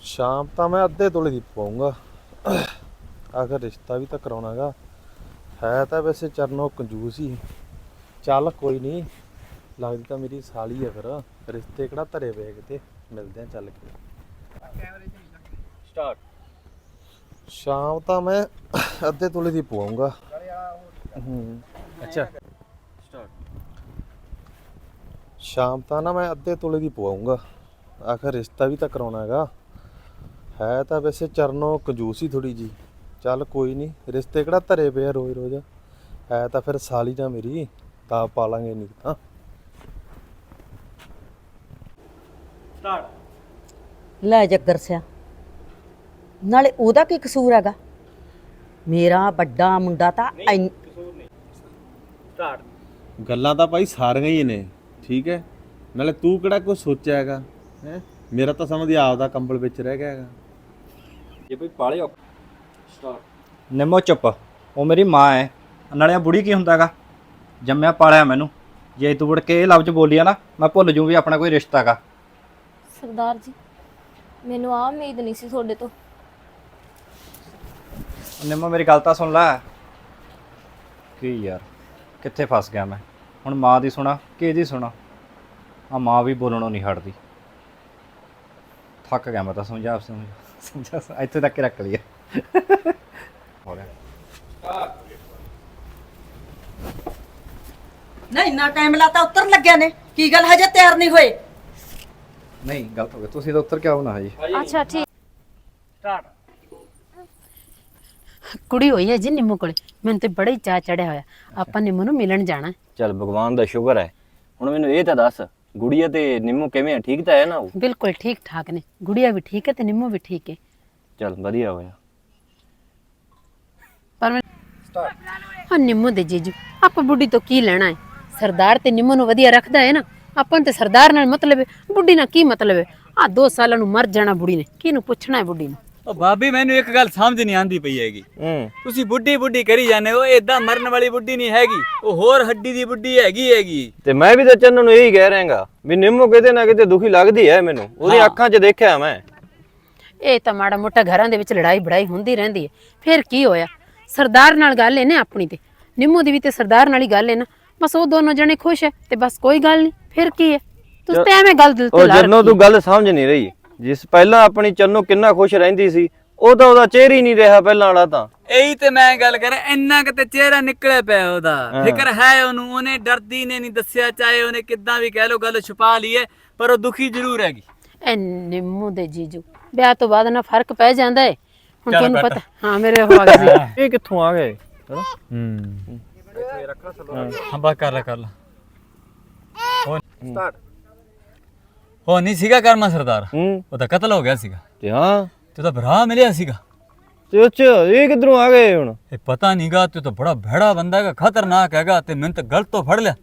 ਸ਼ਾਮ ਤਾਂ ਮੈਂ ਅੱਧੇ ਤੋਲੇ ਦੀ ਪਵਾਉਂਗਾ। ਆਖਰ ਰਿਸ਼ਤਾ ਵੀ ਤਾਂ ਕਰਾਉਣਾਗਾ। ਹੈ ਤਾਂ ਵੈਸੇ ਚਰਨੋ ਕੰਜੂਸ ਹੀ। ਚੱਲ ਕੋਈ ਨਹੀਂ ਲੱਗਦੀ ਤਾਂ ਮੇਰੀ ਸਾਲੀ ਹੈ ਫਿਰ। ਰਿਸ਼ਤੇ ਕਿਹੜਾ ਧਰੇ ਪਏ ਕਿਤੇ? ਮਿਲਦੇ ਆ ਚੱਲ ਕੇ। ਸਟਾਰਟ ਸ਼ਾਮ ਤਾਂ ਮੈਂ ਅੱਧੇ ਤੋਲੇ ਦੀ ਪਵਾਉਂਗਾ। ਹੂੰ। ਅੱਛਾ। ਸਟਾਰਟ ਸ਼ਾਮ ਤਾਂ ਨਾ ਮੈਂ ਅੱਧੇ ਤੋਲੇ ਦੀ ਪਵਾਉਂਗਾ। ਆਖਰ ਰਿਸ਼ਤਾ ਵੀ ਤਾਂ ਕਰਾਉਣਾ ਹੈਗਾ। ਹੈ ਤਾਂ ਵੈਸੇ ਚਰਨੋ ਕੰਜੂਸ ਹੀ ਥੋੜੀ ਜੀ ਚੱਲ ਕੋਈ ਨਹੀਂ ਰਿਸ਼ਤੇ ਕਿਹੜਾ ਧਰੇ ਪਏ ਆ ਰੋਜ਼ ਰੋਜ਼। ਹੈ ਤਾਂ ਫਿਰ ਸਾਲੀ ਨਾ ਮੇਰੀ ਤਾਂ ਪਾਲਾਂਗੇ ਨਹੀਂ ਤਾਂ। ਸਟਾਰਟ। ਲੈ ਜੱਗਰ ਸਿਆ ਨਾਲੇ ਉਹਦਾ ਕੀ ਕਸੂਰ ਹੈਗਾ? ਮੇਰਾ ਵੱਡਾ ਮੁੰਡਾ ਤਾਂ ਐਨ- ਕਸੂਰ ਨਹੀਂ। ਸਟਾਰਟ। ਗੱਲਾਂ ਤਾਂ ਭਾਈ ਸਾਰੀਆਂ ਹੀ ਨੇ ਠੀਕ ਹੈ? ਨਾਲੇ ਤੂੰ ਕਿਹੜਾ ਕੁਝ ਸੋਚਿਆ ਹੈਗਾ? ਹੈ? ਮੇਰਾ ਤਾਂ ਸਮਝੀ ਆਪਦਾ ਕੰਬਲ ਵਿੱਚ ਰਹਿ ਗਿਆ ਹੈਗਾ। ਇਹ ਕੋਈ ਪਾਲੇ ਸਟਾਰਟ ਨਿੰਮੋ ਚੁੱਪ। ਉਹ ਮੇਰੀ ਮਾਂ ਹੈ ਨਾਲੇ ਆ ਬੁੜੀ ਕੀ ਹੁੰਦਾਗਾ ਜੰਮਿਆ ਪਾਲਿਆ ਮੈਨੂੰ। ਜੇ ਤੂੰ ਮੁੜ ਕੇ ਇਹ ਲਫ਼ਜ਼ ਬੋਲੀਆ ਨਾ ਮੈਂ ਭੁੱਲ ਜੂ ਵੀ ਆਪਣਾ ਕੋਈ ਰਿਸ਼ਤਾ ਹੈਗਾ। ਸਰਦਾਰ ਜੀ ਮੈਨੂੰ ਆ ਉਮੀਦ ਨਹੀਂ ਸੀ ਤੁਹਾਡੇ ਤੋਂ। ਨਿੰਮੋ ਮੇਰੀ ਗੱਲ ਤਾਂ ਸੁਣ ਲੈ। ਕੀ ਯਾਰ ਕਿੱਥੇ ਫਸ ਗਿਆ ਮੈਂ? ਹੁਣ ਮਾਂ ਦੀ ਸੁਣਾ ਕਿ ਇਹਦੀ ਸੁਣਾ? ਆ ਮਾਂ ਵੀ ਬੋਲਣੋਂ ਨਹੀਂ ਹਟਦੀ। ਥੱਕ ਗਿਆ ਮੈਂ ਤਾਂ ਸਮਝਾ ਸਮਝਾ ਸਮਝਾ ਇੱਥੇ ਤੱਕ ਹੀ ਰੱਖ ਲਿਆ ਹੋ ਗਿਆ ਨਾ ਇੰਨਾ ਟਾਈਮ ਲਾਤਾ ਉੱਤਰ ਲੱਗਿਆ ਨੇ ਕੀ ਗੱਲ ਹਜੇ ਤਿਆਰ ਨਹੀਂ ਹੋਏ ਨਹੀਂ ਗਲਤ ਹੋ ਗਿਆ ਤੁਸੀਂ ਤਾਂ ਉੱਤਰ ਕੇ ਆਓ ਨਾ ਜੀ ਅੱਛਾ ਠੀਕ ਕੁੜੀ ਹੋਈ ਹੈ ਜੀ ਨਿੰਮੋ ਕੋਲੇ ਮੈਨੂੰ ਤੇ ਬੜਾ ਹੀ ਚਾਅ ਚੜਿਆ ਹੋਇਆ ਆਪਾਂ ਨਿੰਮੋ ਨੂੰ ਮਿਲਣ ਜਾਣਾ ਹੈ। ਚੱਲ ਭਗਵਾਨ ਦਾ ਸ਼ੁਕਰ ਹੈ ਹੁਣ ਮੈਨੂੰ ਇਹ ਤਾਂ ਦੱਸ ਗੁੜੀਆ ਤੇ ਨਿੰਮੂ ਕਿਵੇਂ ਆ? ਠੀਕ ਤਾਂ ਹੈ ਨਾ ਉਹ? ਬਿਲਕੁਲ ਠੀਕ ਠਾਕ ਨੇ। ਗੁੜੀਆ ਵੀ ਠੀਕ ਹੈ ਤੇ ਨਿੰਮੋ ਵੀ ਠੀਕ ਹੈ। ਚੱਲ ਵਧੀਆ ਹੋਇਆ। ਪਰ ਮੈਂ ਹਾਂ ਨਿੰਮੋ ਦੇ ਜੀਜੂ ਆਪਾਂ ਬੁੱਢੀ ਤੋਂ ਕੀ ਲੈਣਾ ਹੈ? ਸਰਦਾਰ ਤੇ ਨਿੰਮੋ ਨੂੰ ਵਧੀਆ ਰੱਖਦਾ ਹੈ ਨਾ? ਆਪਾਂ ਨੂੰ ਤੇ ਸਰਦਾਰ ਨਾਲ ਮਤਲਬ ਹੈ। ਬੁੱਢੀ ਨਾਲ ਕੀ ਮਤਲਬ ਹੈ? ਆ ਦੋ ਸਾਲਾਂ ਨੂੰ ਮਰ ਜਾਣਾ ਬੁੱਢੀ ਨੇ। ਕਿਹਨੂੰ ਪੁੱਛਣਾ ਹੈ ਬੁੱਢੀ ਨੂੰ? ਉਹ ਭਾਬੀ ਮੈਨੂੰ ਇੱਕ ਗੱਲ ਸਮਝ ਨਹੀਂ ਆਂਦੀ ਪਈ ਹੈਗੀ। ਹੂੰ। ਤੁਸੀਂ ਬੁੱਢੀ ਬੁੱਢੀ ਕਰੀ ਜਾਂਦੇ ਹੋ ਏਦਾਂ ਮਰਨ ਵਾਲੀ ਬੁੱਢੀ ਨਹੀਂ ਹੈਗੀ। ਉਹ ਹੋਰ ਹੱਡੀ ਦੀ ਬੁੱਢੀ ਹੈਗੀ ਹੈਗੀ। ਤੇ ਮੈਂ ਵੀ ਤਾਂ ਚੰਨ ਨੂੰ ਇਹੀ ਕਹਿ ਰਿਹਾਗਾ ਵੀ ਨਿੰਮੂ ਕਿਤੇ ਨਾ ਕਿਤੇ ਦੁਖੀ ਲੱਗਦੀ ਹੈ ਮੈਨੂੰ। ਉਹਦੀ ਅੱਖਾਂ 'ਚ ਦੇਖਿਆ ਮੈਂ। ਇਹ ਤਾਂ ਮਾੜਾ ਮੋਟਾ ਘਰਾਂ ਦੇ ਵਿੱਚ ਲੜਾਈ ਬੜਾਈ ਹੁੰਦੀ ਰਹਿੰਦੀ ਹੈ। ਫਿਰ ਕੀ ਹੋਇਆ? ਸਰਦਾਰ ਨਾਲ ਗੱਲ ਹੈ ਨਾ ਆਪਣੀ ਤੇ। ਨਿੰਮੋ ਦੀ ਵੀ ਤੇ ਸਰਦਾਰ ਨਾਲ ਹੀ ਗੱਲ ਹੈ ਨਾ। ਬਸ ਉਹ ਦੋਨੋਂ ਜਣੇ ਖੁਸ਼ ਹੈ ਤੇ ਬਸ ਕੋਈ ਗੱਲ ਨਹੀਂ। ਫਿਰ ਕੀ ਹੈ? ਤੁਸੀਂ ਤੇ ਐਵੇਂ ਗੱਲ ਦਿਲ ਤੇ ਉਹ ਲਾ ਰੱਖੀ ਤੂੰ ਗੱਲ ਸਮਝ ਨਹੀਂ ਰਹੀ। ਜਿਸ ਪਹਿਲਾਂ ਆਪਣੀ ਚੰਨੋ ਕਿੰਨਾ ਖੁਸ਼ ਰਹਿੰਦੀ ਸੀ ਉਹ ਤਾਂ ਉਹਦਾ ਚਿਹਰਾ ਹੀ ਨਹੀਂ ਰਿਹਾ ਪਹਿਲਾਂ ਵਾਲਾ ਤਾਂ। ਇਹੀ ਤੇ ਮੈਂ ਗੱਲ ਕਰ ਇੰਨਾ ਕਿਤੇ ਚਿਹਰਾ ਨਿਕਲਿਆ ਪਿਆ ਉਹਦਾ। ਫਿਕਰ ਹੈ ਉਹਨੂੰ ਉਹਨੇ ਡਰਦੀ ਨੇ ਨਹੀਂ ਦੱਸਿਆ ਚਾਹੇ ਉਹਨੇ ਕਿੱਦਾਂ ਵੀ ਕਹਿ ਲੋ ਗੱਲ ਛੁਪਾ ਲਈ ਹੈ ਪਰ ਉਹ ਦੁਖੀ ਜ਼ਰੂਰ ਹੈਗੀ। ਐ ਨਿੰਮੋ ਦੇ ਜੀਜੂ ਵਿਆਹ ਤੋਂ ਬਾਅਦ ਨਾ ਫ਼ਰਕ ਪੈ ਜਾਂਦਾ ਹੈ ਹੁਣ ਤੁਹਾਨੂੰ। ਪਤਾ ਹਾਂ ਮੇਰੇ ਹੋ ਸੀ। ਇਹ ਕਿੱਥੋਂ ਆ ਗਏ? ਹੂੰ। ਹਾਂ ਬਾ ਕਰ ਲੈ ਕਰ ਲੈ। ਸਟਾਰਟ ਹੋ ਨਹੀਂ ਸੀਗਾ ਕਰਮਾ ਸਰਦਾਰ। ਹੂੰ। ਉਹ ਤਾਂ ਕਤਲ ਹੋ ਗਿਆ ਸੀਗਾ। ਤੇ ਹਾਂ। ਤੇ ਉਹਦਾ ਭਰਾ ਮਿਲਿਆ ਸੀਗਾ। ਤੇ ਅੱਛਾ ਇਹ ਕਿੱਧਰੋਂ ਆ ਗਏ ਹੁਣ? ਇਹ ਪਤਾ ਨਹੀਂਗਾ ਤੂੰ ਤਾਂ ਬੜਾ ਭੈੜਾ ਬੰਦਾ ਹੈਗਾ ਖਤਰਨਾਕ ਹੈਗਾ ਤੇ ਮੈਨੂੰ ਤਾਂ ਗਲਤ ਤੋਂ ਫੜ ਲਿਆ।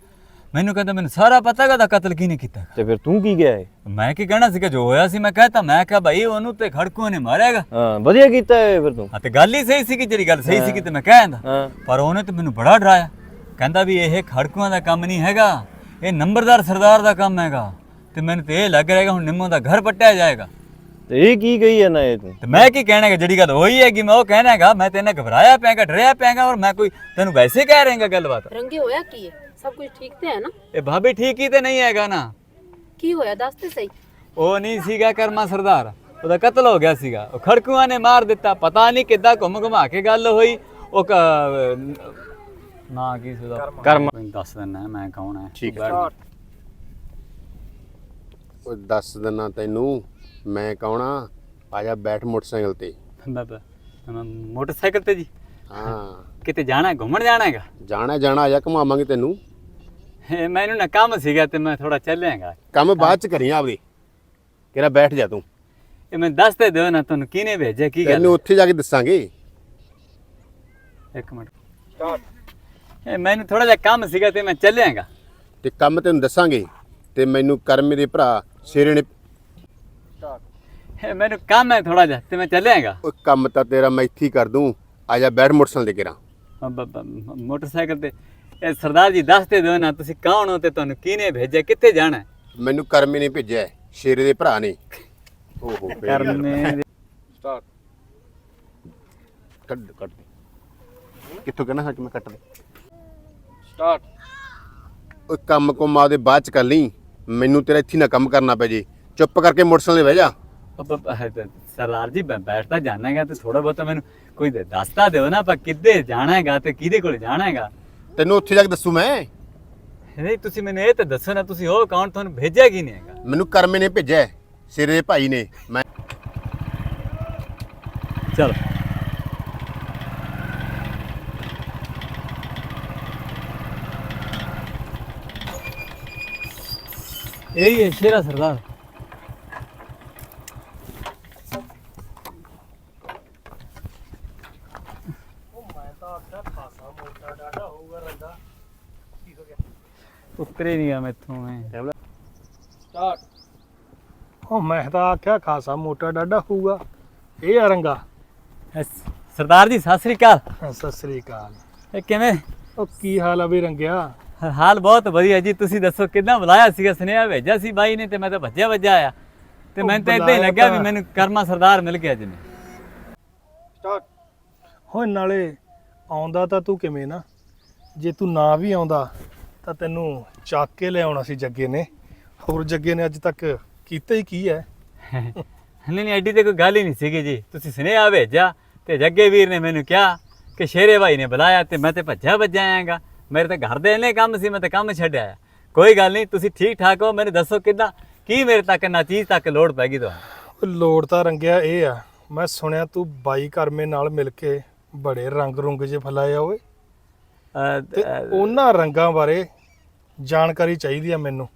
ਮੈਨੂੰ ਕਹਿੰਦਾ ਮੈਨੂੰ ਸਾਰਾ ਪਤਾ ਹੈਗਾ ਦਾ ਕਤਲ ਕਿਹਨੇ ਕੀਤਾ। ਤੇ ਫਿਰ ਤੂੰ ਕੀ ਗਿਆ ਏ ਮੈਂ ਕੀ ਕਹਿਣਾ ਸੀਗਾ ਜੋ ਹੋਇਆ ਸੀ ਮੈਂ ਕਹਤਾ ਮੈਂ ਕਿਹਾ ਭਾਈ ਉਹਨੂੰ ਤੇ ਖੜਕੂਆਂ ਨੇ ਮਾਰਿਆਗਾ ਹਾਂ ਵਧੀਆ ਕੀਤਾ ਏ ਫਿਰ ਤੂੰ। ਹਾਂ ਤੇ ਗੱਲ ਹੀ ਸਹੀ ਸੀਗੀ ਜਿਹੜੀ ਗੱਲ ਸਹੀ ਸੀਗੀ ਤੇ ਮੈਂ ਕਹਿੰਦਾ ਹਾਂ। ਪਰ ਉਹਨੇ ਤੇ ਮੈਨੂੰ ਬੜਾ ਡਰਾਇਆ। ਕਹਿੰਦਾ ਵੀ ਇਹ ਖੜਕੂਆਂ ਦਾ ਕੰਮ ਨਹੀਂ ਹੈਗਾ ਇਹ ਨੰਬਰਦਾਰ ਸਰਦਾਰ ਦਾ ਕੰਮ ਹੈਗਾ। ਤੇ ਮੈਨੂੰ ਤੇ ਇਹ ਲੱਗ ਰਿਹਾ ਹੁਣ ਨਿੰਮੋ ਦਾ ਘਰ ਪੱਟਿਆ ਜਾਏਗਾ। ਤੇ ਇਹ ਕੀ ਕਹੀ ਹੈ ਨਾ ਇਹ ਤੂੰ? ਤੇ ਮੈਂ ਕੀ ਕਹਿਣਾ ਹੈਗਾ ਜਿਹੜੀ ਗੱਲ ਹੋਈ ਹੈਗੀ ਮੈਂ ਉਹ ਕਹਿਣਾ ਹੈਗਾ ਮੈਂ ਤੇਨੇ ਘਬਰਾਇਆ ਪਿਆਗਾ ਡਰਿਆ ਪਿਆਗਾ ਔਰ ਮੈਂ ਕੋਈ ਤੈਨੂੰ ਵੈਸੇ ਕਹਿ ਰਿਹਾਗਾ ਗੱਲਬਾਤ। ਰੰਗੇ ਹੋਇਆ ਕੀ ਹੈ? ਸਭ ਕੁਝ ਠੀਕ ਤੇ ਹੈ ਨਾ? ਇਹ ਭਾਬੀ ਠੀਕ ਹੀ ਤੇ ਨਹੀਂ ਹੈਗਾ ਨਾ। ਕੀ ਹੋਇਆ? ਦੱਸ ਤੇ ਸਹੀ। ਉਹ ਨਹੀਂ ਸੀਗਾ ਕਰਮਾ ਸਰਦਾਰ। ਉਹਦਾ ਕਤਲ ਹੋ ਗਿਆ ਸੀਗਾ। ਉਹ ਖੜਕੂਆਂ ਨੇ ਮਾਰ ਦਿੱਤਾ। ਪਤਾ ਨਹੀਂ ਕਿੱਦਾਂ ਘੁੰਮ ਘੁਮਾ ਕੇ ਗੱਲ ਹੋਈ। ਉਹ ਕ- ਨਾ ਕੀ ਸੀ ਉਹਦਾ? ਕਰਮ। ਦੱਸ ਦਿੰਨਾ ਮੈਂ ਕੌਣ ਹੈ। ਠੀਕ ਉਹ ਦੱਸ ਦਿਨਾ ਤੈਨੂੰ ਮੈਂ ਕੌਣਾ ਆ? ਜਾ ਬੈਠ ਮੋਟਰਸਾਈਕਲ ਤੇ। ਮੈਂ ਬ- ਮੈਂ ਮੋਟਰਸਾਈਕਲ ਤੇ ਜੀ? ਹਾਂ। ਕਿਤੇ ਜਾਣਾ ਘੁੰਮਣ ਜਾਣਾ ਹੈਗਾ? ਜਾਣਾ ਜਾਣਾ ਆ ਜਾ ਘੁਮਾਵਾਂਗੇ ਤੈਨੂੰ। ਇਹ ਮੈਨੂੰ ਨਾ ਕੰਮ ਸੀਗਾ ਤੇ ਮੈਂ ਥੋੜਾ ਚੱਲਿਆਗਾ ਕੰਮ ਬਾਅਦ ਚ ਕਰੀ ਆਪਦੇ। ਕਿਹੜਾ ਬੈਠ ਜਾ ਤੂੰ। ਇਹ ਮੈਂ ਦੱਸ ਤੇ ਦਿਓ ਨਾ ਤੁਹਾਨੂੰ ਕਿਹਨੇ ਭੇਜਿਆ ਕੀ ਗੱਲ ਤੈਨੂੰ ਉੱਥੇ ਜਾ ਕੇ ਦੱਸਾਂਗੇ। ਇੱਕ ਮਿੰਟ। ਇਹ ਮੈਨੂੰ ਥੋੜਾ ਜਿਹਾ ਕੰਮ ਸੀਗਾ ਤੇ ਮੈਂ ਚੱਲਿਆਗਾ ਤੇ ਕੰਮ ਤੈਨੂੰ ਦੱਸਾਂਗੇ। ਤੇ ਮੈਨੂੰ ਕਰਮ ਦੇ ਭਰਾ ਸ਼ੇਰੇ ਨੇ ਇਹ ਮੈਨੂੰ ਕੰਮ ਹੈ ਥੋੜਾ ਜਿਹਾ ਤੇ ਮੈਂ ਚੱਲਿਆਗਾ ਉਹ ਕੰਮ ਤਾਂ ਤੇਰਾ ਮੈਂ ਇੱਥੇ ਹੀ ਕਰ ਦੂੰ। ਆ ਜਾ ਬੈਠ ਮੋਟਰਸਾਈਕਲ ਤੇ ਕਿਰਾਂ ਮੋਟਰਸਾਈਕਲ ਤੇ। ਇਹ ਸਰਦਾਰ ਜੀ ਦੱਸ ਤੇ ਦਿਓ ਨਾ ਤੁਸੀਂ ਕੌਣ ਹੋ ਤੇ ਤੁਹਾਨੂੰ ਕਿਹਨੇ ਭੇਜਿਆ ਕਿੱਥੇ ਜਾਣਾ ਹੈ? ਮੈਨੂੰ ਕਰਮੇ ਨੇ ਭੇਜਿਆ ਸ਼ੇਰੇ ਦੇ ਭਰਾ ਨੇ। ਓਹੋ। ਕਰਮੇ ਦੇ- ਕੱਢ ਕੱਢ ਦੇ। ਕਿੱਥੋਂ ਕਹਿਣਾ ਸੱਚ ਮੈਂ ਕੱਟ ਦੇ? ਸਟਾਰਟ ਉਹ ਕੰਮ ਕੁਮ ਆਪਦੇ ਬਾਅਦ ਚ ਕਰ ਲਈ। ਮੈਨੂੰ ਤੇਰਾ ਇੱਥੇ ਨਾ ਕੰਮ ਕਰਨਾ ਪੈ ਜੇ। ਚੁੱਪ ਕਰਕੇ ਮੋਟਰਸਾਈਕਲ ਤੇ ਬਹਿ ਜਾ। ਸਰਦਾਰ ਜੀ ਮੈਂ ਬੈਠਦਾ ਜਾਣਾ ਹੈਗਾ ਤੇ ਥੋੜਾ ਬਹੁਤਾ ਮੈਨੂੰ ਕੋਈ ਦੱਸਤਾ ਦਿਓ ਨਾ ਆਪਾਂ ਕਿੱਦੇ ਜਾਣਾ ਹੈਗਾ ਤੇ ਕਿਹਦੇ ਕੋਲ ਜਾਣਾ ਹੈਗਾ। ਤੈਨੂੰ ਉੱਥੇ ਜਾ ਕੇ ਦੱਸੂ ਮੈਂ? ਨਹੀਂ ਤੁਸੀਂ ਮੈਨੂੰ ਇਹ ਤਾਂ ਦੱਸੋ ਨਾ ਤੁਸੀਂ ਉਹ ਕੌਣ ਤੁਹਾਨੂੰ ਭੇਜਿਆ ਕੀ ਨਹੀਂ ਹੈਗਾ? ਮੈਨੂੰ ਕਰਮੇ ਨੇ ਭੇਜਿਆ ਸ਼ੇਰੇ ਭਾਈ ਨੇ। ਮੈਂ ਚਲੋ। ਇਹ ਹੈ ਸ਼ੇਰਾ ਸਰਦਾਰ। ਉਤਰੇ ਨਹੀਂ ਆ ਮੈਥੋਂ ਐ। ਸਟਾਰਟ। ਉਹ ਮੈਂ ਤਾਂ ਆਖਿਆ ਖਾਸਾ ਮੋਟਾ ਡਾਡਾ ਹੋਊਗਾ। ਇਹ ਆ ਰੰਗਾ। ਅਸ- ਸਰਦਾਰ ਜੀ ਸਤਿ ਸ੍ਰੀ ਅਕਾਲ। ਸਤਿ ਸ੍ਰੀ ਅਕਾਲ। ਇਹ ਕਿਵੇਂ? ਉਹ ਕੀ ਹਾਲ ਆ ਵੀ ਰੰਗਿਆ? ਹਾਲ ਬਹੁਤ ਵਧੀਆ ਜੀ। ਤੁਸੀਂ ਦੱਸੋ ਕਿੱਦਾਂ ਬੁਲਾਇਆ ਸੀਗਾ ਸੁਨੇਹਾ ਭੇਜਿਆ ਸੀ ਬਾਈ ਨੇ ਤੇ ਮੈਂ ਤਾਂ ਭੱਜਿਆ ਭੱਜਿਆ ਆਇਆ। ਤੇ ਮੈਨੂੰ ਤਾਂ ਇਦਾਂ ਹੀ ਲੱਗਿਆ ਵੀ ਮੈਨੂੰ ਕਰਮਾ ਸਰਦਾਰ ਮਿਲ ਗਿਆ ਜਿਵੇਂ ਸਟਾਰਟ ਹੋਏ ਨਾਲੇ ਆਉਂਦਾ ਤਾਂ ਤੂੰ ਕਿਵੇਂ ਨਾ? ਜੇ ਤੂੰ ਨਾ ਵੀ ਆਉਂਦਾ ਤਾਂ ਤੈਨੂੰ ਚੱਕ ਕੇ ਲਿਆਉਣਾ ਸੀ ਜੱਗੇ ਨੇ। ਹੋਰ ਜੱਗੇ ਨੇ ਅੱਜ ਤੱਕ ਕੀਤਾ ਹੀ ਕੀ ਹੈ? ਨਹੀਂ ਨਹੀਂ ਐਡੀ ਤੇ ਕੋਈ ਗੱਲ ਹੀ ਨਹੀਂ ਸੀਗੀ ਜੀ। ਤੁਸੀਂ ਸੁਨੇਹਾ ਭੇਜਿਆ ਤੇ ਜੱਗੇ ਵੀਰ ਨੇ ਮੈਨੂੰ ਕਿਹਾ ਕਿ ਸ਼ੇਰੇ ਭਾਈ ਨੇ ਬੁਲਾਇਆ ਤੇ ਮੈਂ ਤੇ ਭੱਜਿਆ ਭੱਜਿਆ ਆਇਆਗਾ। ਮੇਰੇ ਤਾਂ ਘਰ ਦੇ ਇੰਨੇ ਕੰਮ ਸੀ ਮੈਂ ਤਾਂ ਕੰਮ ਛੱਡਿਆ ਕੋਈ ਗੱਲ ਨਹੀਂ ਤੁਸੀਂ ਠੀਕ ਠਾਕ ਹੋ ਮੈਨੂੰ ਦੱਸੋ ਕਿੱਦਾਂ ਕੀ ਮੇਰੇ ਤੱਕ ਨਾ ਚੀਜ਼ ਤੱਕ ਲੋੜ ਪੈ ਗਈ ਤੁਹਾਨੂੰ? ਲੋੜ ਤਾਂ ਰੰਗਿਆ ਇਹ ਆ ਮੈਂ ਸੁਣਿਆ ਤੂੰ ਬਾਈ ਕਰਮੇ ਨਾਲ ਮਿਲ ਕੇ ਬੜੇ ਰੰਗ ਰੁੰਗ ਜੇ ਫਲਾਏ ਆ ਓਏ। ਤੇ ਉਹਨਾਂ ਰੰਗਾਂ ਬਾਰੇ ਜਾਣਕਾਰੀ ਚਾਹੀਦੀ ਆ ਮੈਨੂੰ।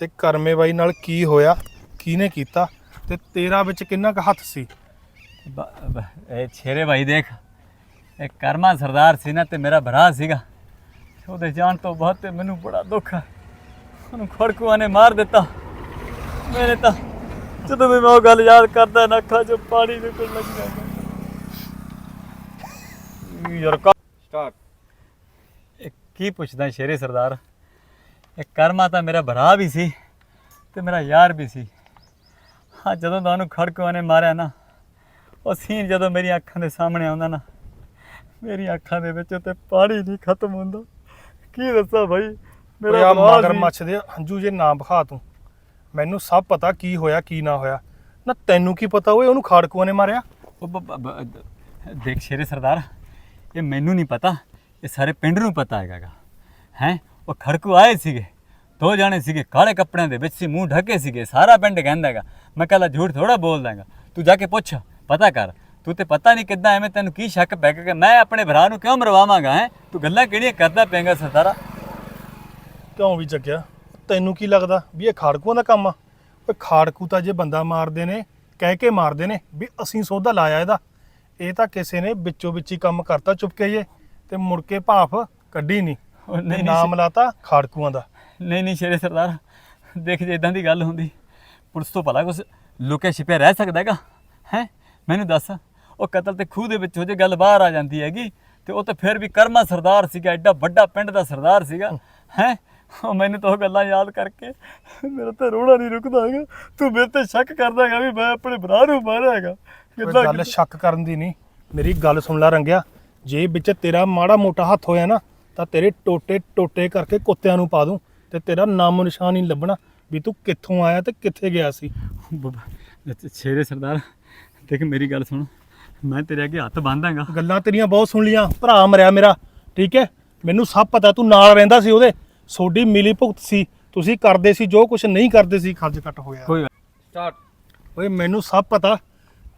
ਤੇ ਕਰਮੇ ਬਾਈ ਨਾਲ ਕੀ ਹੋਇਆ ਕਿਹਨੇ ਕੀਤਾ ਤੇ ਤੇਰਾ ਵਿੱਚ ਕਿੰਨਾ ਕੁ ਹੱਥ ਸੀ? ਇਹ ਛੇਰੇ ਭਾਈ ਦੇਖ ਇਹ ਕਰਮਾ ਸਰਦਾਰ ਸੀ ਨਾ ਤੇ ਮੇਰਾ ਭਰਾ ਸੀਗਾ। ਉਹਦੇ ਜਾਣ ਤੋਂ ਬਾਅਦ ਤੇ ਮੈਨੂੰ ਬੜਾ ਦੁੱਖ ਹੈ ਉਹਨੂੰ ਖੜਕੂਆਂ ਨੇ ਮਾਰ ਦਿੱਤਾ। ਮੇਰੇ ਤਾਂ ਜਦੋਂ ਵੀ ਮੈਂ ਉਹ ਗੱਲ ਯਾਦ ਕਰਦਾ ਨਾ ਅੱਖਾਂ 'ਚੋਂ ਪਾਣੀ ਨਿਕਲਣ ਲੱਗ ਜਾਂਦਾ। ਯਾਰ ਕਾ ਸਟਾਰਟ ਇਹ ਕੀ ਪੁੱਛਦਾ ਸ਼ੇਰੇ ਸਰਦਾਰ? ਇਹ ਕਰਮਾ ਤਾਂ ਮੇਰਾ ਭਰਾ ਵੀ ਸੀ ਤੇ ਮੇਰਾ ਯਾਰ ਵੀ ਸੀ। ਹਾਂ ਜਦੋਂ ਦਾ ਉਹਨੂੰ ਖੜਕੂਆਂ ਨੇ ਮਾਰਿਆ ਨਾ ਉਹ ਸੀਨ ਜਦੋਂ ਮੇਰੀਆਂ ਅੱਖਾਂ ਦੇ ਸਾਹਮਣੇ ਆਉਂਦਾ ਨਾ ਮੇਰੀਆਂ ਅੱਖਾਂ ਦੇ ਵਿੱਚ ਤੇ ਪਾਣੀ ਨਹੀਂ ਖਤਮ ਹੁੰਦਾ। ਕੀ ਦੱਸਾਂ ਭਾਈ? ਮੇਰਾ ਆ ਭਰਾ ਮਗਰ। ਮੱਛ ਦੇ ਹੰਝੂ ਜੇ ਨਾ ਵਿਖਾ ਤੂੰ। ਮੈਨੂੰ ਸਭ ਪਤਾ ਕੀ ਹੋਇਆ ਕੀ ਨਾ ਹੋਇਆ। ਨਾ ਤੈਨੂੰ ਕੀ ਪਤਾ ਓਏ ਉਹਨੂੰ ਖਾੜਕੂਆਂ ਨੇ ਮਾਰਿਆ? ਉਹ ਬ- ਬ- ਬ- ਦੇਖ ਸ਼ੇਰੇ ਸਰਦਾਰ ਇਹ ਮੈਨੂੰ ਨਹੀਂ ਪਤਾ ਇਹ ਸਾਰੇ ਪਿੰਡ ਨੂੰ ਪਤਾ ਹੈਗਾ ਹੈ? ਉਹ ਖੜਕੂ ਆਏ ਸੀਗੇ ਦੋ ਜਾਣੇ ਸੀਗੇ ਕਾਲੇ ਕੱਪੜਿਆਂ ਦੇ ਵਿੱਚ ਸੀ ਮੂੰਹ ਢੱਕੇ ਸੀਗੇ ਸਾਰਾ ਪਿੰਡ ਕਹਿੰਦਾ ਹੈਗਾ। ਮੈਂ ਕਹਿੰਦਾ ਝੂਠ ਥੋੜਾ ਬੋਲ ਦਾਂਗਾ ਤੂੰ ਜਾ ਕੇ ਪੁੱਛ ਪਤਾ ਕਰ ਤੂੰ ਤੇ ਪਤਾ ਨਹੀਂ ਕਿੱਦਾਂ ਐਵੇਂ ਤੈਨੂੰ ਕੀ ਸ਼ੱਕ ਪੈ ਗਿਆ ਕਿ ਮੈਂ ਆਪਣੇ ਭਰਾ ਨੂੰ ਕਿਉਂ ਮਰਵਾਵਾਂਗਾ ਹੈ? ਤੂੰ ਗੱਲਾਂ ਕਿਹੜੀਆਂ ਕਰਦਾ ਪੈਂਗਾ ਸਰਦਾਰਾ? ਕਿਉਂ ਵੀ ਜੱਗਿਆ ਤੈਨੂੰ ਕੀ ਲੱਗਦਾ ਵੀ ਇਹ ਖਾੜਕੂਆਂ ਦਾ ਕੰਮ ਆ? ਓਏ ਖਾੜਕੂ ਤਾਂ ਜੇ ਬੰਦਾ ਮਾਰਦੇ ਨੇ ਕਹਿ ਕੇ ਮਾਰਦੇ ਨੇ ਵੀ ਅਸੀਂ ਸੌਦਾ ਲਾਇਆ ਇਹਦਾ। ਇਹ ਤਾਂ ਕਿਸੇ ਨੇ ਵਿੱਚੋਂ ਵਿੱਚ ਹੀ ਕੰਮ ਕਰਤਾ ਚੁੱਪਕੇ ਜੇ ਤੇ ਮੁੜ ਕੇ ਭਾਫ ਕੱਢੀ ਨਹੀਂ। ਉਹ ਨਹੀਂ, ਤੇ ਨਹੀਂ, ਨਾਮ ਲਾਤਾ ਖਾੜਕੂਆਂ ਦਾ। ਨਹੀਂ ਨਹੀਂ ਸ਼ੇਰੇ ਸਰਦਾਰ ਦੇਖ ਜੇ ਇਦਾਂ ਦੀ ਗੱਲ ਹੁੰਦੀ ਪੁਲਿਸ ਤੋਂ ਭਲਾ ਕੁਛ ਲੁਕਿਆ ਛਿਪਿਆ ਰਹਿ ਸਕਦਾ ਹੈਗਾ ਹੈ? ਮੈਨੂੰ ਦੱਸ। ਉਹ ਕਤਲ ਤੇ ਖੂਹ ਦੇ ਵਿੱਚ ਹੋ ਜੇ ਗੱਲ ਬਾਹਰ ਆ ਜਾਂਦੀ ਹੈਗੀ ਤੇ ਉਹ ਤਾਂ ਫਿਰ ਵੀ ਕਰਮਾ ਸਰਦਾਰ ਸੀਗਾ ਐਡਾ ਵੱਡਾ ਪਿੰਡ ਦਾ ਸਰਦਾਰ ਸੀਗਾ। ਹੈ? ਉਹ ਮੈਨੂੰ ਤਾਂ ਉਹ ਗੱਲਾਂ ਯਾਦ ਕਰਕੇ ਮੇਰਾ ਤਾਂ ਰੋਣਾ ਨਹੀਂ ਰੁਕਦਾ ਹੈਗਾ। ਤੂੰ ਮੇਰੇ ਤੇ ਸ਼ੱਕ ਕਰਦਾ ਹੈਗਾ ਵੀ ਮੈਂ ਆਪਣੇ ਭਰਾ ਨੂੰ ਮਾਰਿਆ ਹੈਗਾ। ਕੋਈ ਕਿੱਦਾਂ- ਗੱਲ ਸ਼ੱਕ ਕਰਨ ਦੀ ਨਹੀਂ। ਮੇਰੀ ਗੱਲ ਸੁਣ ਲੈ ਰੰਗਿਆ। ਜੇ ਵਿੱਚ ਤੇਰਾ ਮਾੜਾ ਮੋਟਾ ਹੱਥ ਹੋਇਆ ਨਾ ਤਾਂ ਤੇਰੇ ਟੋਟੇ ਟੋਟੇ ਕਰਕੇ ਕੁੱਤਿਆਂ ਨੂੰ ਪਾ ਦੂੰ ਤੇ ਤੇਰਾ ਨਾਮੋ ਨਿਸ਼ਾਨ ਹੀ ਨੀ ਲੱਭਣਾ ਵੀ ਤੂੰ ਕਿੱਥੋਂ ਆਇਆ ਤੇ ਕਿੱਥੇ ਗਿਆ ਸੀ। ਬਾਬਾ ਛੇਰੇ ਸਰਦਾਰ ਦੇਖ ਮੇਰੀ ਗੱਲ ਸੁਣ। ਮੈਂ ਤੇਰੇ ਅੱਗੇ ਹੱਥ ਬੰਨ੍ਹਾਂਗਾ ਗੱਲਾਂ ਤੇਰੀਆਂ ਬਹੁਤ ਸੁਣ ਲੀਆਂ ਭਰਾ ਮਰਿਆ ਮੇਰਾ ਠੀਕ ਹੈ? ਮੈਨੂੰ ਸਭ ਪਤਾ ਤੂੰ ਨਾਲ ਰਹਿੰਦਾ ਸੀ ਉਹਦੇ ਸੋਡੀ ਮਿਲੀ ਭੁਗਤ ਸੀ ਤੁਸੀਂ ਕਰਦੇ ਸੀ ਜੋ ਕੁਝ ਨਹੀਂ ਕਰਦੇ ਸੀ ਖਰਚ ਕੱਟ ਹੋਇਆ। ਕੋਈ ਸਟਾਰਟ ਓਏ ਮੈਨੂੰ ਸਭ ਪਤਾ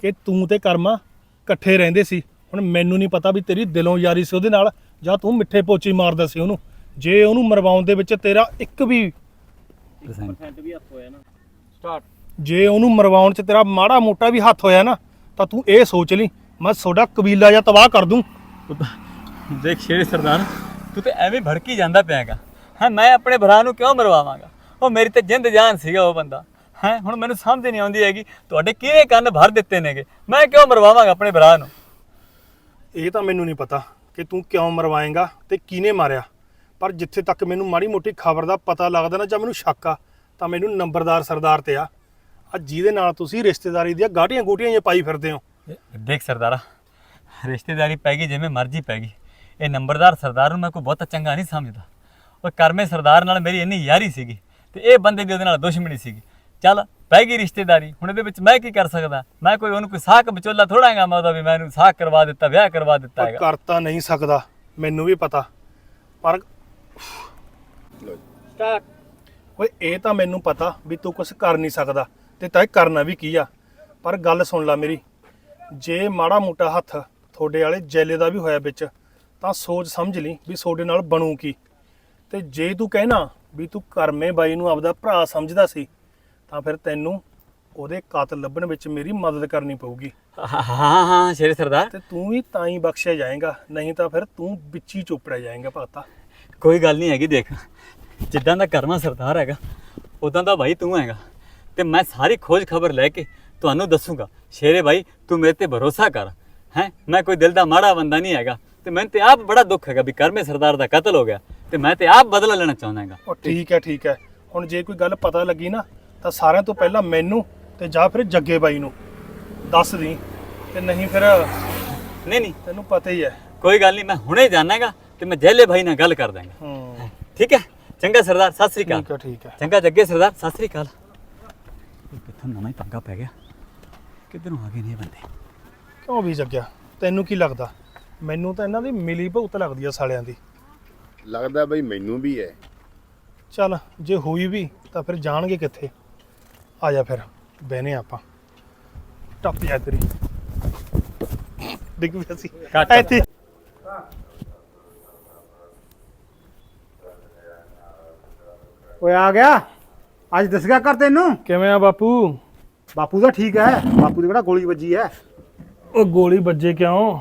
ਕਿ ਤੂੰ ਤੇ ਕਰਮਾ ਇਕੱਠੇ ਰਹਿੰਦੇ ਸੀ। ਹੁਣ ਮੈਨੂੰ ਨਹੀਂ ਪਤਾ ਵੀ ਤੇਰੀ ਦਿਲੋਂ ਯਾਰੀ ਸੀ ਉਹਦੇ ਨਾਲ ਜਾਂ ਤੂੰ ਮਿੱਠੇ ਪੋਚੀ ਮਾਰਦਾ ਸੀ ਉਹਨੂੰ। ਜੇ ਉਹਨੂੰ ਮਰਵਾਉਣ ਦੇ ਵਿੱਚ ਤੇਰਾ ਇੱਕ ਵੀ ਸਟਾਰਟ ਜੇ ਉਹਨੂੰ ਮਰਵਾਉਣ 'ਚ ਤੇਰਾ ਮਾੜਾ ਮੋਟਾ ਵੀ ਹੱਥ ਹੋਇਆ ਨਾ ਤਾਂ ਤੂੰ ਇਹ ਸੋਚ ਲਈ ਮੈਂ ਤੁਹਾਡਾ ਕਬੀਲਾ ਜਾਂ ਤਬਾਹ ਕਰ ਦੂੰ। ਦੇਖ ਸ਼ੇਰੇ ਸਰਦਾਰ ਤੂੰ ਤੇ ਐਵੇਂ ਭੜਕੀ ਜਾਂਦਾ ਪਿਆਗਾ। ਹਾਂ ਮੈਂ ਆਪਣੇ ਭਰਾ ਨੂੰ ਕਿਉਂ ਮਰਵਾਵਾਂਗਾ? ਉਹ ਮੇਰੀ ਤੇ ਜਿੰਦ ਜਾਨ ਸੀਗਾ ਉਹ ਬੰਦਾ। ਹੈ ਹੁਣ ਮੈਨੂੰ ਸਮਝ ਨਹੀਂ ਆਉਂਦੀ ਹੈਗੀ ਤੁਹਾਡੇ ਕਿਹਨੇ ਕੰਨ ਭਰ ਦਿੱਤੇ ਨੇਗੇ? ਮੈਂ ਕਿਉਂ ਮਰਵਾਵਾਂਗਾ ਆਪਣੇ ਭਰਾ ਨੂੰ? ਇਹ ਤਾਂ ਮੈਨੂੰ ਨਹੀਂ ਪਤਾ ਕਿ ਤੂੰ ਕਿਉਂ ਮਰਵਾਏਂਗਾ ਤੇ ਕਿਹਨੇ ਮਾਰਿਆ। ਪਰ ਜਿੱਥੇ ਤੱਕ ਮੈਨੂੰ ਮਾੜੀ ਮੋਟੀ ਖਬਰ ਦਾ ਪਤਾ ਲੱਗਦਾ ਨਾ ਜਾਂ ਮੈਨੂੰ ਸ਼ੱਕ ਆ ਤਾਂ ਮੈਨੂੰ ਨੰਬਰਦਾਰ ਸਰਦਾਰ ਤੇ ਆ। ਆ ਜਿਹਦੇ ਨਾਲ ਤੁਸੀਂ ਰਿਸ਼ਤੇਦਾਰੀ ਦੀਆਂ ਗਾਟੀਆਂ ਗੂਟੀਆਂ ਜਿਹੀਆਂ ਪਾਈ ਫਿਰਦੇ ਹੋ। ਦੇਖ ਸਰਦਾਰਾ ਰਿਸ਼ਤੇਦਾਰੀ ਪੈ ਗਈ ਜਿਵੇਂ ਮਰਜ਼ੀ ਪੈ ਗਈ। ਇਹ ਨੰਬਰਦਾਰ ਸਰਦਾਰ ਨੂੰ ਮੈਂ ਕੋਈ ਬਹੁਤਾ ਚੰਗਾ ਨਹੀਂ ਸਮਝਦਾ। ਉਹ ਕਰਮੇ ਸਰਦਾਰ ਨਾਲ ਮੇਰੀ ਇੰਨੀ ਯਾਰੀ ਸੀਗੀ ਤੇ ਇਹ ਬੰਦੇ ਦੀ ਉਹਦੇ ਨਾਲ ਦੁਸ਼ਮਣੀ ਸੀਗੀ। ਚੱਲ ਪੈ ਗਈ ਰਿਸ਼ਤੇਦਾਰੀ ਹੁਣ ਇਹਦੇ ਵਿੱਚ ਮੈਂ ਕੀ ਕਰ ਸਕਦਾ? ਮੈਂ ਕੋਈ ਉਹਨੂੰ ਕੋਈ ਵਿਚੋਲਾ ਥੋੜਾ ਹੈਗਾ ਮੈਂ ਉਹਦਾ ਵੀ ਮੈਂ ਇਹਨੂੰ ਸਾਕ ਕਰਵਾ ਦਿੱਤਾ ਵਿਆਹ ਕਰਵਾ ਦਿੱਤਾ ਹੈਗਾ। ਕਰ ਤਾਂ ਨਹੀਂ ਸਕਦਾ ਮੈਨੂੰ ਵੀ ਪਤਾ। ਪਰ ਓਏ ਇਹ ਤਾਂ ਮੈਨੂੰ ਪਤਾ ਵੀ ਤੂੰ ਕੁਝ ਕਰ ਨਹੀਂ ਸਕਦਾ। ਤੇ ਤੈਂ ਕਰਨਾ ਵੀ ਕੀ ਆ? ਪਰ ਗੱਲ ਸੁਣ ਲੈ ਮੇਰੀ। ਜੇ ਮਾੜਾ ਮੋਟਾ ਹੱਥ ਤੁਹਾਡੇ ਵਾਲੇ ਜੈਲੇ ਦਾ ਵੀ ਹੋਇਆ ਵਿੱਚ ਤਾਂ ਸੋਚ ਸਮਝ ਲਈ ਵੀ ਤੁਹਾਡੇ ਨਾਲ ਬਣੂ ਕੀ। ਤੇ ਜੇ ਤੂੰ ਕਹਿਣਾ ਵੀ ਤੂੰ ਕਰਮੇ ਬਾਈ ਨੂੰ ਆਪਦਾ ਭਰਾ ਸਮਝਦਾ ਸੀ ਤਾਂ ਫਿਰ ਤੈਨੂੰ ਉਹਦੇ ਕਾਤਲ ਲੱਭਣ ਵਿੱਚ ਮੇਰੀ ਮਦਦ ਕਰਨੀ ਪਊਗੀ। ਹਾਂ ਹਾਂ ਹਾਂ ਸ਼ੇਰੇ ਸਰਦਾਰ। ਤੇ ਤੂੰ ਵੀ ਤਾਂ ਹੀ ਬਖਸ਼ਿਆ ਜਾਏਗਾ ਨਹੀਂ ਤਾਂ ਫਿਰ ਤੂੰ ਵਿੱਚ ਹੀ ਚੋਪੜਿਆ ਜਾਏਗਾ ਭਗਤਾ ਕੋਈ ਗੱਲ ਨਹੀਂ ਹੈਗੀ ਦੇਖ। ਜਿੱਦਾਂ ਦਾ ਕਰਮਾ ਸਰਦਾਰ ਹੈਗਾ ਉਦਾਂ ਦਾ ਭਾਈ ਤੂੰ ਹੈਗਾ। ਤੇ ਮੈਂ ਸਾਰੀ ਖੋਜ ਖਬਰ ਲੈ ਕੇ ਤੁਹਾਨੂੰ ਦੱਸੂਗਾ। ਸ਼ੇਰੇ ਭਾਈ ਤੂੰ ਮੇਰੇ ਤੇ ਭਰੋਸਾ ਕਰ। ਹੈ? ਮੈਂ ਕੋਈ ਦਿਲ ਦਾ ਮਾੜਾ ਬੰਦਾ ਨਹੀਂ ਹੈਗਾ। ਤੇ ਮੈਨੂੰ ਤੇ ਆਪ ਬੜਾ ਦੁੱਖ ਹੈਗਾ ਵੀ ਕਰਮੇ ਸਰਦਾਰ ਦਾ ਕਤਲ ਹੋ ਗਿਆ। ਤੇ ਮੈਂ ਤੇ ਆਪ ਬਦਲਾ ਲੈਣਾ ਚਾਹੁੰਦਾ ਹੈਗਾ। ਉਹ ਠੀਕ ਹੈ ਠੀਕ ਹੈ। ਹੁਣ ਜੇ ਕੋਈ ਗੱਲ ਪਤਾ ਲੱਗੀ ਨਾ ਤਾਂ ਸਾਰਿਆਂ ਤੋਂ ਪਹਿਲਾਂ ਮੈਨੂੰ ਤੇ ਜਾਂ ਫਿਰ ਜੱਗੇ ਬਾਈ ਨੂੰ ਦੱਸ ਦੀ। ਤੇ ਨਹੀਂ ਫਿਰ ਨਹੀਂ ਨਹੀਂ। ਤੈਨੂੰ ਪਤਾ ਹੀ ਹੈ। ਕੋਈ ਗੱਲ ਨਹੀਂ ਮੈਂ ਹੁਣੇ ਜਾਣਾਗਾ ਤੇ ਮੈਂ ਜੈਲੇ ਭਾਈ ਨਾਲ ਗੱਲ ਕਰ ਦਾਂਗਾ। ਹੂੰ। ਠੀਕ ਹੈ? ਚੰਗਾ ਸਰਦਾਰ ਸਤਿ ਸ੍ਰੀ ਅਕਾਲ। ਠੀਕ ਹੈ ਠੀਕ ਹੈ। ਚੰਗਾ ਜੱਗੇ ਸਰਦਾਰ ਸਤਿ ਸ੍ਰੀ ਅਕਾਲ। ਕਿੱਥੋਂ ਨਵਾਂ ਹੀ ਪੰਗਾ ਪੈ ਗਿਆ। ਕਿੱਧਰੋਂ ਆ ਗਏ ਨੇ ਇਹ ਬੰਦੇ? ਕਿਉਂ ਵੀ ਜੱਗਿਆ? ਤੈਨੂੰ ਕੀ ਲੱਗਦਾ? ਮੈਨੂੰ ਤਾਂ ਇਹਨਾਂ ਦੀ ਮਿਲੀ ਭੁਗਤ ਲੱਗਦੀ ਆ ਸਾਲਿਆਂ ਦੀ। ਲੱਗਦਾ ਬਈ ਮੈਨੂੰ ਵੀ ਹੈ ਚੱਲ ਜੇ ਹੋਈ ਵੀ ਤਾਂ ਫਿਰ ਜਾਣਗੇ ਕਿੱਥੇ। ਆ ਜਾ ਫਿਰ ਬਹਿਨੇ ਆਪਾਂ। ਟੱਪ ਜਾ ਤੇਰੀ। ਡਿੱਗ ਪਿਆ ਸੀ ਕੱਟ। ਇੱਥੇ ਓਏ ਆ ਗਿਆ? ਅੱਜ ਦਿਸ ਗਿਆ ਕਰ ਤੈਨੂੰ? ਕਿਵੇਂ ਆ ਬਾਪੂ? ਬਾਪੂ ਤਾਂ ਠੀਕ ਹੈ। ਬਾਪੂ ਦੀ ਕਿਹੜਾ ਗੋਲੀ ਵੱਜੀ ਹੈ? ਉਹ ਗੋਲੀ ਵੱਜੇ ਕਿਉਂ?